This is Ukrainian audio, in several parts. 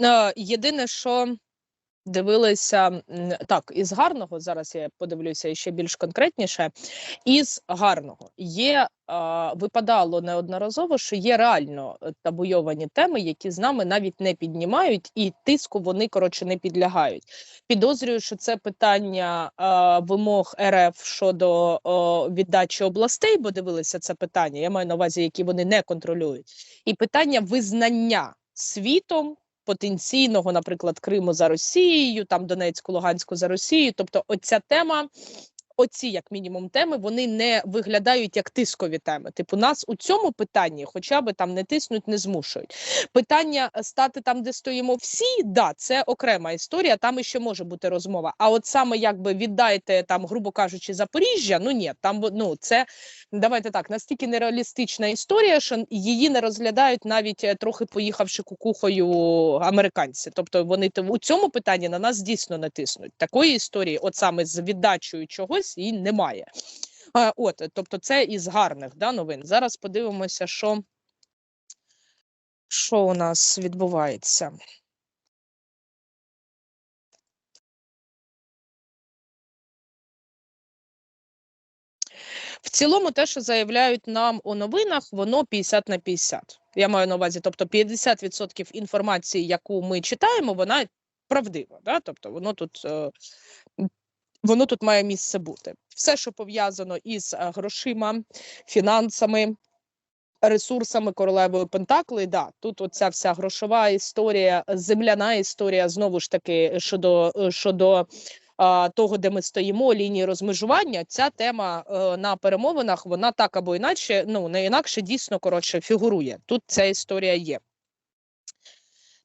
Е, Єдине, що дивилися так, із гарного зараз я подивлюся ще більш конкретніше. Із гарного є випадало неодноразово, що є реально е, табуйовані теми, які з нами навіть не піднімають, і тиску вони коротше не підлягають. Підозрюю, що це питання вимог РФ щодо віддачі областей, бо дивилися це питання. Я маю на увазі, які вони не контролюють, і питання визнання світом потенційного, наприклад, Криму за Росією, там Донецьку, Луганську за Росією. Тобто, оця тема оці, як мінімум, теми вони не виглядають як тискові теми. Типу, нас у цьому питанні, хоча би там не тиснуть, не змушують. Питання е, стати там, де стоїмо всі, да, це окрема історія. Там іще може бути розмова. А от саме якби віддайте там, грубо кажучи, Запоріжжя, ну ні, там ну це давайте так настільки нереалістична історія, що її не розглядають навіть е, трохи поїхавши кукухою американці. Тобто вони у цьому питанні на нас дійсно не тиснуть. Такої історії, от саме з віддачею чогось щось і немає. От, тобто, це із гарних да, новин. Зараз подивимося, що, що у нас відбувається. В цілому, те, що заявляють нам у новинах, воно 50 на 50. Я маю на увазі, тобто 50% інформації, яку ми читаємо, вона правдива. Да? Тобто воно тут е, воно тут має місце бути. Все, що пов'язано із е, грошима, фінансами, ресурсами королевої Пентакли, да, тут оця вся грошова історія, земляна історія, знову ж таки, щодо е, щодо. Того, де ми стоїмо, лінії розмежування, ця тема е, на перемовинах вона так або інакше, ну не інакше дійсно коротше фігурує. Тут ця історія є.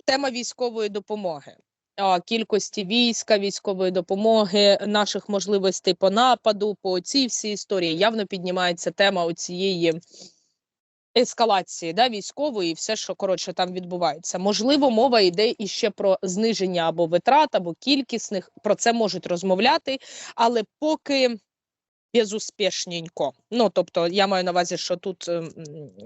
Тема військової допомоги кількості війська, військової допомоги, наших можливостей по нападу, по цій всій історії явно піднімається тема оцієї ескалації да, військової і все, що коротше там відбувається. Можливо, мова йде іще про зниження або витрат, або кількісних. Про це можуть розмовляти, але поки безуспішненько. Ну тобто, я маю на увазі, що тут, ем,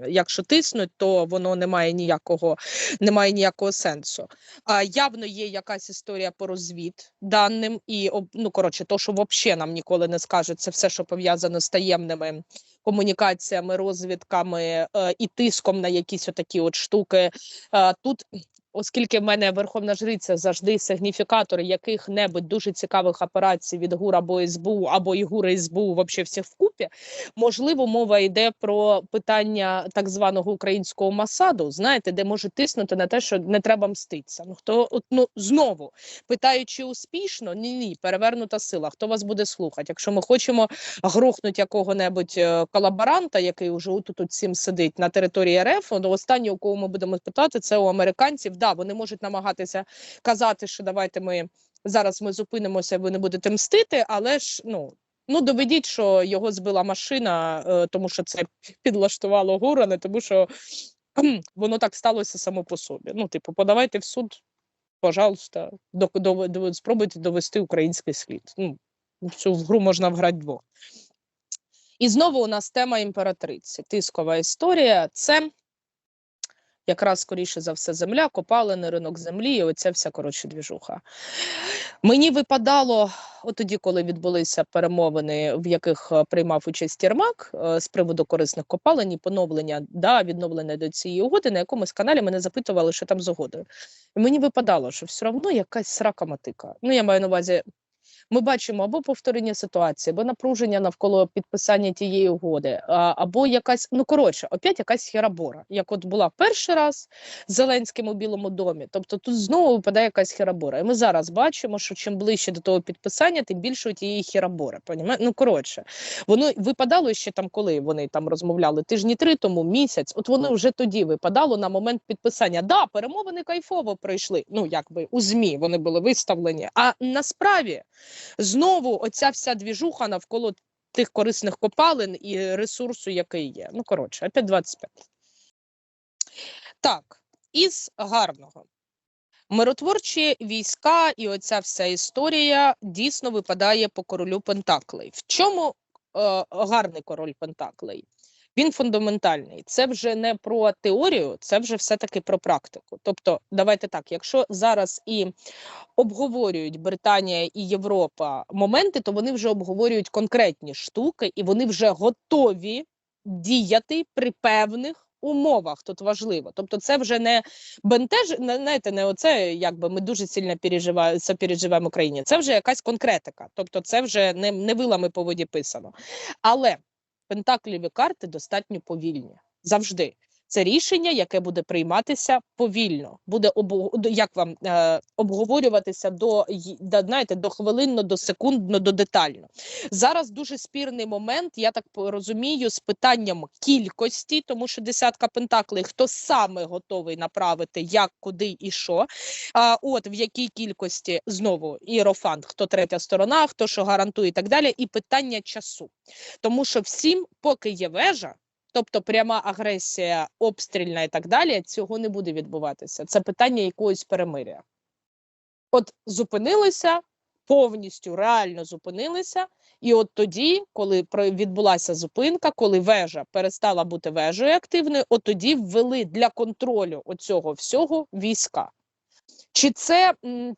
якщо тиснуть, то воно не має ніякого, не має ніякого сенсу. А явно є якась історія по розвід даним, і ну коротше, то, що взагалі нам ніколи не скажуть, це все, що пов'язано з таємними комунікаціями, розвідками е, і тиском на якісь отакі от штуки. Е, тут оскільки в мене верховна жриця завжди сигніфікатори яких-небудь дуже цікавих операцій від ГУР або СБУ, або і ГУР і СБУ, взагалі всіх вкупі, можливо, мова йде про питання так званого українського масаду, знаєте, де може тиснути на те, що не треба мститися. Ну хто ну знову питаючи успішно, ні, ні, перевернута сила. Хто вас буде слухати? Якщо ми хочемо грохнути якого-небудь е, колаборанта, який уже тут всім сидить на території РФ, то останнє, у кого ми будемо питати, це у американців да, вони можуть намагатися казати, що давайте ми зараз ми зупинимося, ви не будете мстити, але ж ну. Ну, доведіть, що його збила машина, е, тому що це підлаштувало гура, не тому що воно так сталося само по собі. Ну, типу, подавайте в суд, пожалуйста, до, до, до, спробуйте довести український слід. Ну, Цю гру можна вграти двох. І знову у нас тема імператриці. Тискова історія це якраз скоріше за все земля, копалини, ринок землі, і оця вся коротше двіжуха. Мені випадало, от тоді, коли відбулися перемовини, в яких е, приймав участь Єрмак е, з приводу корисних копалень і поновлення да, відновлення до цієї угоди, на якомусь каналі мене запитували, що там з угодою. І мені випадало, що все одно якась срака матика. Ну, я маю на увазі ми бачимо або повторення ситуації, або напруження навколо підписання тієї угоди, або якась, ну коротше, опять якась херабора, як от була перший раз з Зеленським у Білому домі. Тобто тут знову випадає якась херабора. І ми зараз бачимо, що чим ближче до того підписання, тим більше у тієї херабори. Ну коротше, воно випадало ще там, коли вони там розмовляли тижні три тому, місяць. От воно вже тоді випадало на момент підписання. Да, перемовини кайфово пройшли. Ну якби у змі вони були виставлені. А насправді знову оця вся двіжуха навколо тих корисних копалин і ресурсу, який є. Ну, коротше, опять 25. Так, із гарного. Миротворчі війська і оця вся історія дійсно випадає по королю Пентаклей. В чому е, гарний король Пентаклей? Він фундаментальний. Це вже не про теорію, це вже все-таки про практику. Тобто, давайте так, якщо зараз і обговорюють Британія і Європа моменти, то вони вже обговорюють конкретні штуки, і вони вже готові діяти при певних умовах. Тут важливо. Тобто, це вже не бентеж, знаєте, не оце якби ми дуже сильно переживаємо переживаємо Україні. Це вже якась конкретика. Тобто, це вже не, не вилами по воді писано. Але пентакліві карти достатньо повільні завжди. Це рішення, яке буде прийматися повільно, буде обу... як вам е, обговорюватися до знаєте, до хвилинно, до секундно, до детально. Зараз дуже спірний момент, я так розумію, з питанням кількості, тому що десятка пентаклей, хто саме готовий направити, як, куди і що. А от в якій кількості знову іерофант, хто третя сторона, хто що гарантує і так далі, і питання часу. Тому що всім, поки є вежа, тобто пряма агресія, обстрільна і так далі, цього не буде відбуватися. Це питання якогось перемиря. От зупинилися, повністю реально зупинилися, і от тоді, коли відбулася зупинка, коли вежа перестала бути вежею активною, от тоді ввели для контролю оцього всього війська. Чи це м,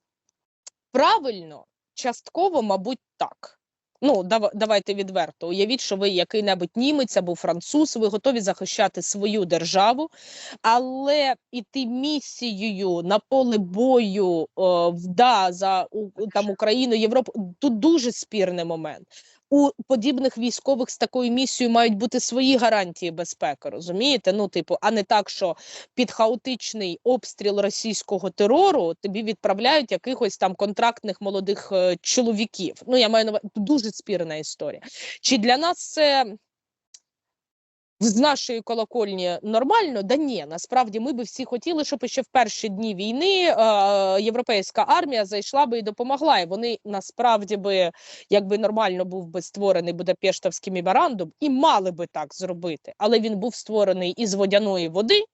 правильно? Частково, мабуть, так. Ну, дава- давайте відверто. Уявіть, що ви який-небудь німець або француз, ви готові захищати свою державу, але іти місією на поле бою о, да, за у- там Україну, Європу тут дуже спірний момент. У подібних військових з такою місією мають бути свої гарантії безпеки, розумієте? Ну, типу, а не так, що під хаотичний обстріл російського терору тобі відправляють якихось там контрактних молодих е, чоловіків. Ну, я маю на увазі дуже спірна історія. Чи для нас це з нашої колокольні нормально? Да ні, насправді ми би всі хотіли, щоб ще в перші дні війни е, європейська армія зайшла би і допомогла. І вони насправді би, якби нормально був би створений Будапештовський меморандум, і мали би так зробити. Але він був створений із водяної води,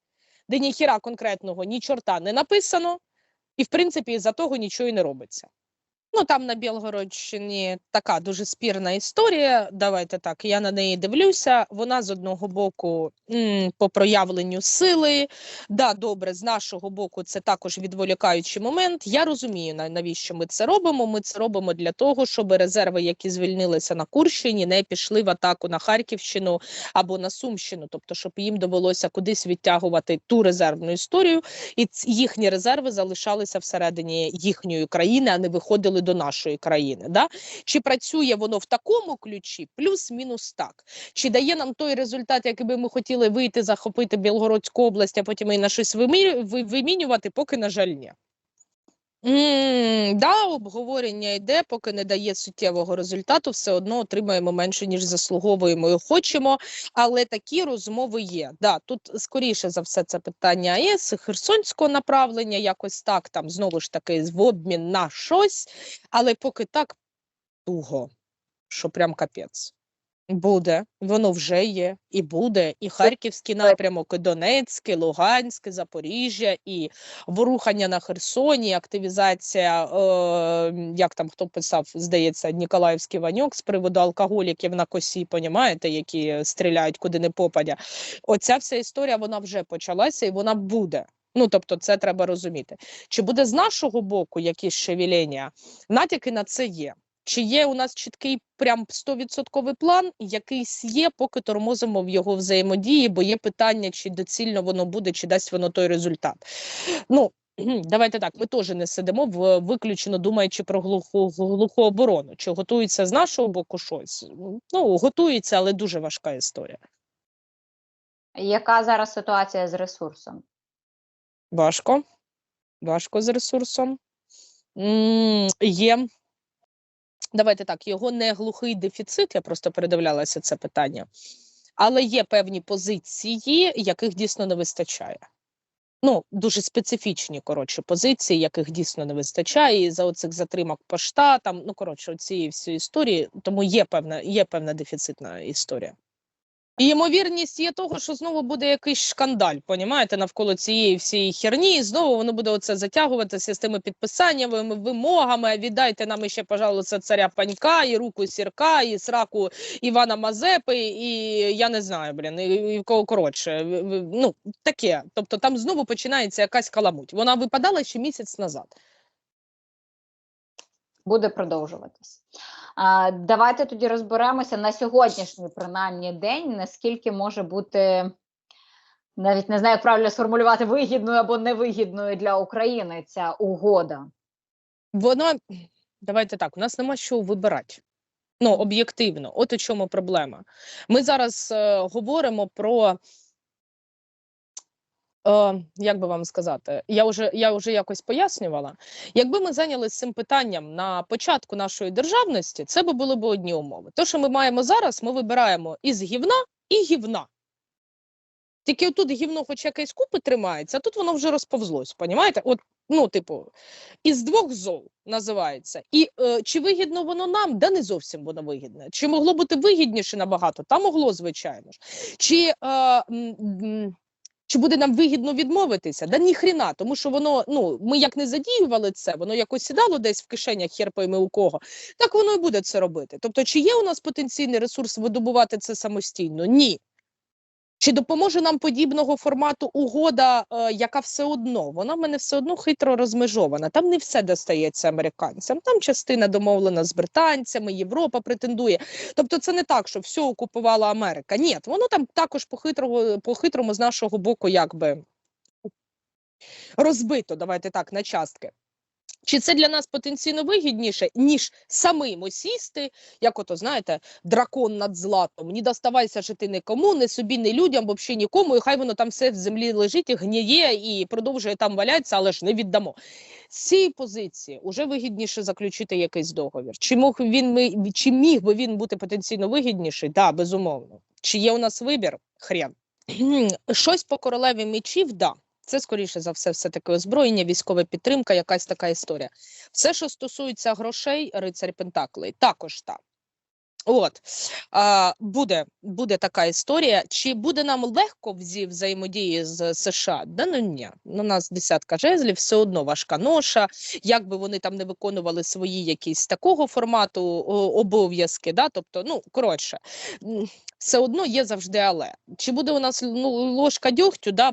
де ніхіра конкретного ні чорта не написано, і в принципі за того нічого і не робиться. Ну там на Білгородщині така дуже спірна історія. Давайте так, я на неї дивлюся. Вона з одного боку по проявленню сили. Да, добре, з нашого боку, це також відволікаючий момент. Я розумію, навіщо ми це робимо. Ми це робимо для того, щоб резерви, які звільнилися на Курщині, не пішли в атаку на Харківщину або на Сумщину, тобто, щоб їм довелося кудись відтягувати ту резервну історію, і їхні резерви залишалися всередині їхньої країни, а не виходили до нашої країни. Да? Чи працює воно в такому ключі? Плюс-мінус так. Чи дає нам той результат, який би ми хотіли вийти, захопити Білгородську область, а потім і на щось вимі- вимінювати, поки, на жаль, ні. Да, обговорення йде, поки не дає суттєвого результату, все одно отримаємо менше, ніж заслуговуємо і хочемо. Але такі розмови є. Да, тут скоріше за все це питання АЕС, Херсонського направлення, якось так, там знову ж таки в обмін на щось, але поки так туго, що прям капець. Буде, воно вже є, і буде, і Харківський напрямок, і Донецький, Луганське, Запоріжжя, і ворухання на Херсоні, активізація, е, як там хто писав, здається, Ніколаївський Ваньок з приводу алкоголіків на косі, понімаєте, які стріляють куди не попадя. Оця вся історія вона вже почалася і вона буде. Ну, тобто, це треба розуміти. Чи буде з нашого боку якісь шевелення? Натяки на це є. Чи є у нас чіткий прям 100% план? Якийсь є, поки тормозимо в його взаємодії, бо є питання, чи доцільно воно буде, чи дасть воно той результат. Ну, давайте так, ми теж не сидимо в виключено думаючи про глуху, глуху оборону. Чи готується з нашого боку щось? Ну, готується, але дуже важка історія. Яка зараз ситуація з ресурсом? Важко. Важко з ресурсом. М, Є. Давайте так, його не глухий дефіцит, я просто передивлялася це питання, але є певні позиції, яких дійсно не вистачає. Ну, дуже специфічні, коротше, позиції, яких дійсно не вистачає, і за оцих затримок по штатам, ну, коротше, цієї всі історії, тому є певна, є певна дефіцитна історія. І ймовірність є того, що знову буде якийсь шкандаль, понімаєте, навколо цієї всієї херні, і знову воно буде оце затягуватися з тими підписаннями, вимогами. Віддайте нам ще, пожалуйста, царя панька, і руку сірка, і сраку Івана Мазепи, і я не знаю, блін, і, і кого коротше. Ну таке. Тобто там знову починається якась каламуть. Вона випадала ще місяць назад. Буде продовжуватись. Давайте тоді розберемося на сьогоднішній принаймні день, наскільки може бути. Навіть не знаю, як правильно сформулювати вигідною або невигідною для України ця угода. Вона давайте так, у нас нема що вибирати. Ну, об'єктивно, от у чому проблема. Ми зараз е, говоримо про. Е, як би вам сказати, я вже я вже якось пояснювала. Якби ми зайнялися цим питанням на початку нашої державності, це би були б одні умови. То, що ми маємо зараз, ми вибираємо із гівна і гівна. Тільки тут гівно, хоч якесь купи тримається, а тут воно вже розповзлось. Понімаєте? От, ну, типу, із двох зол називається. І е, чи вигідно воно нам? Да не зовсім воно вигідне. Чи могло бути вигідніше набагато? Та могло, звичайно ж. Чи, е, м, чи буде нам вигідно відмовитися? Да ніхріна, тому що воно, ну, ми як не задіювали це, воно якось сідало десь в кишенях хер у кого, так воно і буде це робити. Тобто, чи є у нас потенційний ресурс видобувати це самостійно? Ні. Чи допоможе нам подібного формату угода, е, яка все одно вона в мене все одно хитро розмежована. Там не все достається американцям. Там частина домовлена з британцями, Європа претендує. Тобто, це не так, що все окупувала Америка. Ні, воно там також по по хитрому з нашого боку, якби розбито. Давайте так на частки. Чи це для нас потенційно вигідніше, ніж самим осісти, як ото знаєте, дракон над златом? Ні доставайся жити нікому, не собі, не людям, взагалі нікому, і хай воно там все в землі лежить і гніє і продовжує там валятися, але ж не віддамо. З цієї позиції вже вигідніше заключити якийсь договір. Чи мог він ми чи міг би він бути потенційно вигідніший? Да, безумовно. Чи є у нас вибір? Хрен. Щось по королеві мечів, да. Це скоріше за все, все таки озброєння, військова підтримка, якась така історія. Все, що стосується грошей, рицарь Пентаклей, також так. От а, буде, буде така історія. Чи буде нам легко зі взаємодії з США? Да ну ні. У нас десятка жезлів, все одно важка ноша. Як би вони там не виконували свої якісь такого формату обов'язки, да? тобто, ну коротше, все одно є завжди але. Чи буде у нас ну, ложка дьогтю? Да?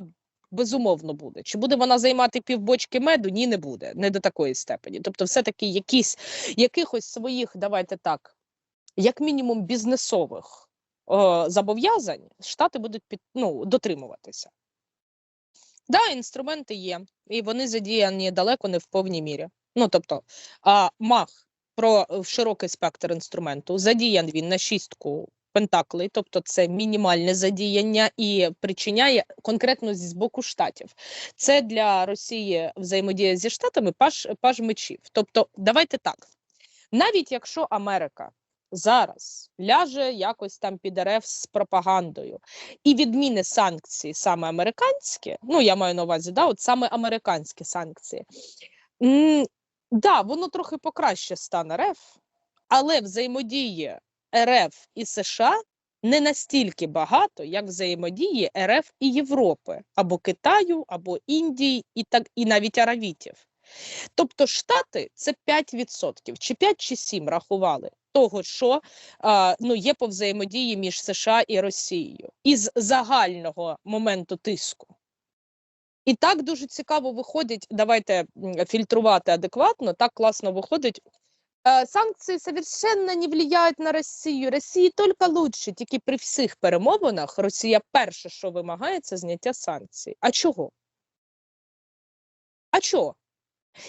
Безумовно буде. Чи буде вона займати півбочки меду? Ні, не буде, не до такої степені. Тобто, все-таки якісь якихось своїх, давайте так, як мінімум, бізнесових е, зобов'язань штати будуть під, ну, дотримуватися. Да, інструменти є, і вони задіяні далеко не в повній мірі. Ну тобто, а, мах про широкий спектр інструменту задіян він на шістку пентаклей, тобто це мінімальне задіяння і причиняє конкретно з боку штатів. Це для Росії взаємодія зі штатами паж, паж мечів. Тобто, давайте так. Навіть якщо Америка зараз ляже якось там під РФ з пропагандою і відміни санкції саме американські, ну я маю на увазі, да, от саме американські санкції. М, да, воно трохи покраще стане РФ, але взаємодії РФ і США не настільки багато, як взаємодії РФ і Європи, або Китаю, або Індії, і так і навіть Аравітів. Тобто Штати це 5%, чи 5 чи 7 рахували того, що а, ну, є по взаємодії між США і Росією із загального моменту тиску. І так дуже цікаво виходить. Давайте фільтрувати адекватно. Так класно виходить. Е, Санкції совершенно не влияють на Росію. Росії тільки лучше. Тільки при всіх перемовинах Росія перше, що вимагає, це зняття санкцій. А чого? А чого?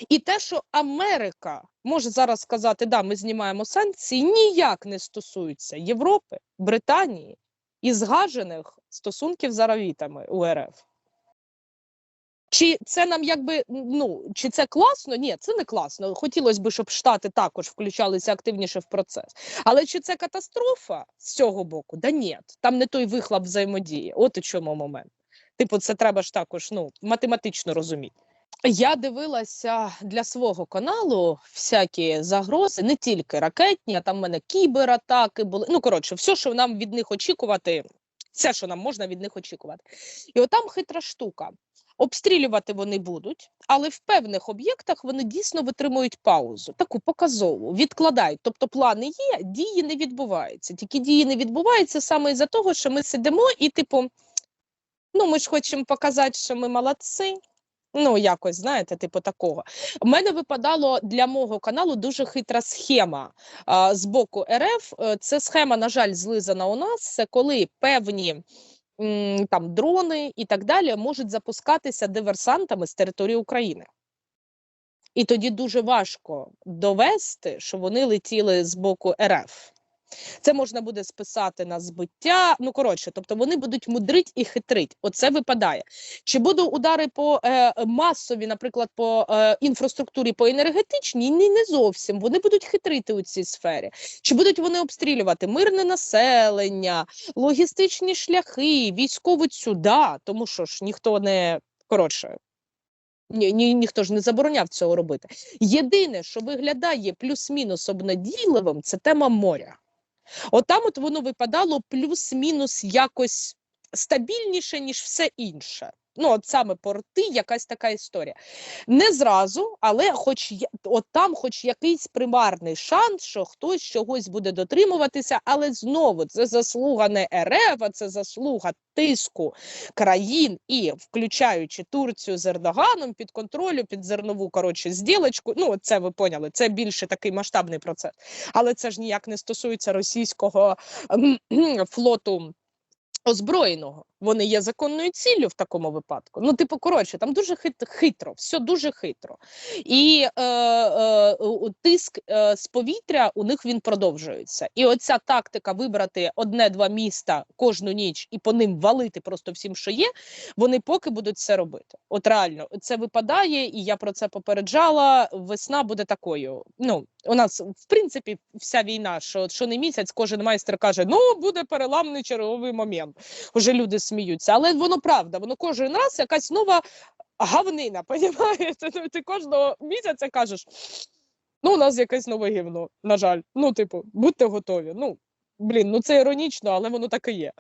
І те, що Америка може зараз сказати, да, ми знімаємо санкції, ніяк не стосується Європи, Британії і згажених стосунків з аравітами у РФ. Чи це нам якби ну чи це класно? Ні, це не класно. Хотілося б, щоб Штати також включалися активніше в процес. Але чи це катастрофа з цього боку? Да ні, там не той вихлоп взаємодії. От у чому момент. Типу, це треба ж також ну математично розуміти. Я дивилася для свого каналу всякі загрози, не тільки ракетні, а там в мене кібератаки були. Ну коротше, все, що нам від них очікувати, Все, що нам можна від них очікувати. І отам хитра штука. Обстрілювати вони будуть, але в певних об'єктах вони дійсно витримують паузу, таку показову, відкладають. Тобто плани є, дії не відбуваються. Тільки дії не відбуваються саме із-за того, що ми сидимо і, типу, ну ми ж хочемо показати, що ми молодці. Ну, якось, знаєте, типу такого. У мене випадало для мого каналу дуже хитра схема а, з боку РФ. Е, Це схема, на жаль, злизана у нас. Це коли певні там дрони і так далі можуть запускатися диверсантами з території України. І тоді дуже важко довести, що вони летіли з боку РФ. Це можна буде списати на збиття. Ну коротше, тобто вони будуть мудрить і хитрить. Оце випадає. Чи будуть удари по е, масові, наприклад, по е, інфраструктурі, по енергетичній? Ні, не зовсім. Вони будуть хитрити у цій сфері. Чи будуть вони обстрілювати мирне населення, логістичні шляхи, військову цю? Да, тому що ж ніхто не коротше. Ні, ні, ніхто ж не забороняв цього робити. Єдине, що виглядає плюс-мінус обнадійливим, це тема моря. От от воно випадало плюс-мінус якось стабільніше, ніж все інше. Ну, от саме порти, якась така історія. Не зразу, але хоч от там, хоч якийсь примарний шанс, що хтось чогось буде дотримуватися, але знову це заслуга не РФ, а це заслуга тиску країн і включаючи Турцію з Ердоганом під контролю, під зернову коротше зділочку. Ну, це ви поняли, це більше такий масштабний процес. Але це ж ніяк не стосується російського флоту озброєного. Вони є законною ціллю в такому випадку. Ну, типу, коротше, там дуже хитро, все дуже хитро. І е, е, тиск е, з повітря у них він продовжується. І оця тактика вибрати одне-два міста кожну ніч і по ним валити просто всім, що є, вони поки будуть це робити. От реально, це випадає, і я про це попереджала. Весна буде такою. Ну, у нас, в принципі, вся війна, що, що не місяць, кожен майстер каже: ну, буде переламний черговий момент. Уже люди сміються. Але воно правда, воно кожен раз якась нова гавнина, понімаєте? Ти кожного місяця кажеш. Ну, у нас якесь нове гівно, на жаль. Ну, типу, будьте готові. Ну, блін, ну це іронічно, але воно так і є.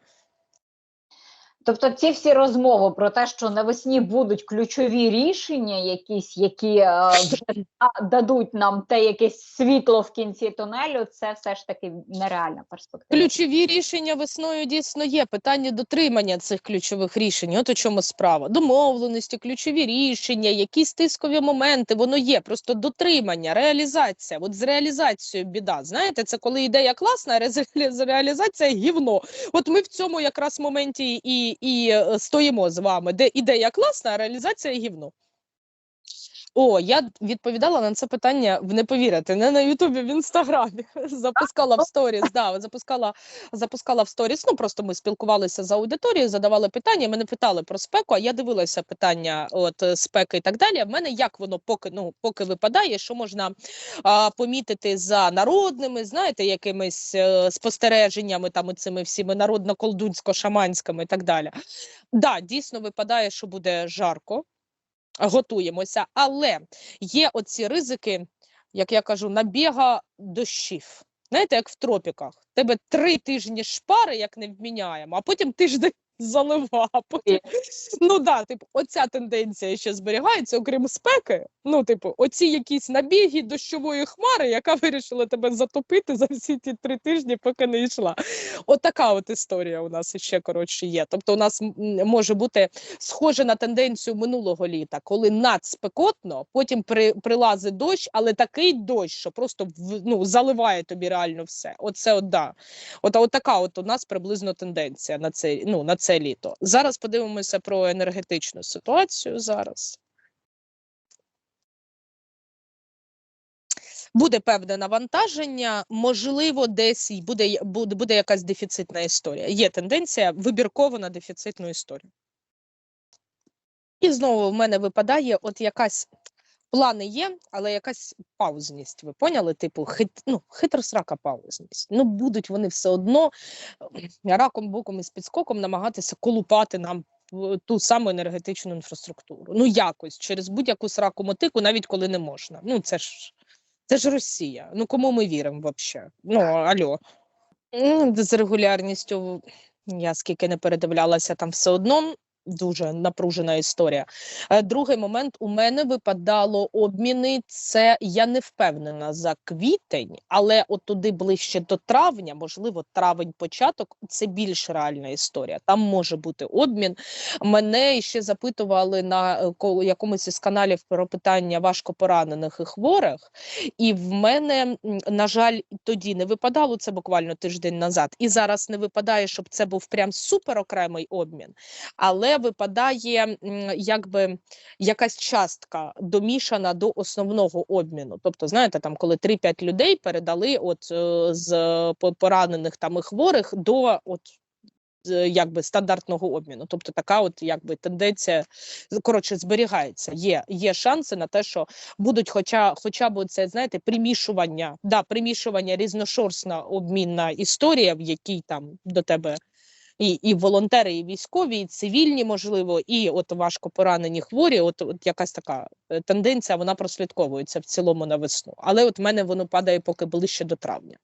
Тобто, ці всі розмови про те, що навесні будуть ключові рішення, якісь, які е, вже дадуть нам те якесь світло в кінці тунелю, це все ж таки нереальна перспектива. Ключові рішення весною дійсно є. Питання дотримання цих ключових рішень. От у чому справа. Домовленості, ключові рішення, якісь тискові моменти, воно є. Просто дотримання, реалізація. От з реалізацією біда. Знаєте, це коли ідея класна, а реалізація гівно. От ми в цьому якраз моменті і, і е, стоїмо з вами, де ідея класна, а реалізація гівно. О, я відповідала на це питання, ви не повірите, не на Ютубі, в інстаграмі. Запускала в сторіс. Да, запускала, запускала в сторіс. Ну просто ми спілкувалися з аудиторією, задавали питання. Мене питали про спеку. А я дивилася питання от спеки і так далі. В мене як воно поки ну поки випадає, що можна а, помітити за народними, знаєте, якимись е, спостереженнями, там цими всіми народно-колдунсько-шаманськими і так далі. Да, дійсно випадає, що буде жарко готуємося, але є оці ризики, як я кажу, набіга дощів. Знаєте, як в тропіках. Тебе три тижні шпари, як не вміняємо, а потім тиждень залива. а Ну да, типу, оця тенденція ще зберігається, окрім спеки. Ну, типу, оці якісь набіги дощової хмари, яка вирішила тебе затопити за всі ті три тижні, поки не йшла. От от історія у нас ще коротше є. Тобто, у нас може бути схоже на тенденцію минулого літа, коли надспекотно, потім при, прилазить дощ, але такий дощ, що просто ну, заливає тобі реально все. Оце от да. От, от така от у нас приблизно тенденція на це, ну, на це літо. Зараз подивимося про енергетичну ситуацію зараз. Буде певне навантаження, можливо, десь буде, буде, буде якась дефіцитна історія. Є тенденція вибірково на дефіцитну історію. І знову в мене випадає от якась плани є, але якась паузність. Ви поняли? Типу, хит, ну, хитросрака паузність. Ну, будуть вони все одно е, раком, боком і з підскоком намагатися колупати нам ту саму енергетичну інфраструктуру. Ну, якось через будь-яку сраку мотику, навіть коли не можна. Ну, це ж це ж Росія. Ну кому ми віримо взагалі? Ну, алло. Ну, З регулярністю Я скільки не передивлялася, там все одно дуже напружена історія. Е, Другий момент у мене випадало обміни. Це я не впевнена за квітень, але от туди ближче до травня, можливо, травень початок це більш реальна історія. Там може бути обмін. Мене ще запитували на е, якомусь із каналів про питання важко поранених і хворих. І в мене, на жаль, тоді не випадало це буквально тиждень назад. І зараз не випадає, щоб це був прям супер окремий обмін, але випадає якби якась частка домішана до основного обміну. Тобто, знаєте, там коли 3-5 людей передали от е, з поранених там і хворих до от. Якби стандартного обміну, тобто така, от якби тенденція коротше зберігається. Є, є шанси на те, що будуть, хоча, хоча б це знаєте, примішування, да, примішування різношорстна обмінна історія, в якій там до тебе і, і волонтери, і військові, і цивільні, можливо, і от важко поранені хворі. От, от якась така е, тенденція, вона прослідковується в цілому на весну. Але от в мене воно падає поки ближче до травня.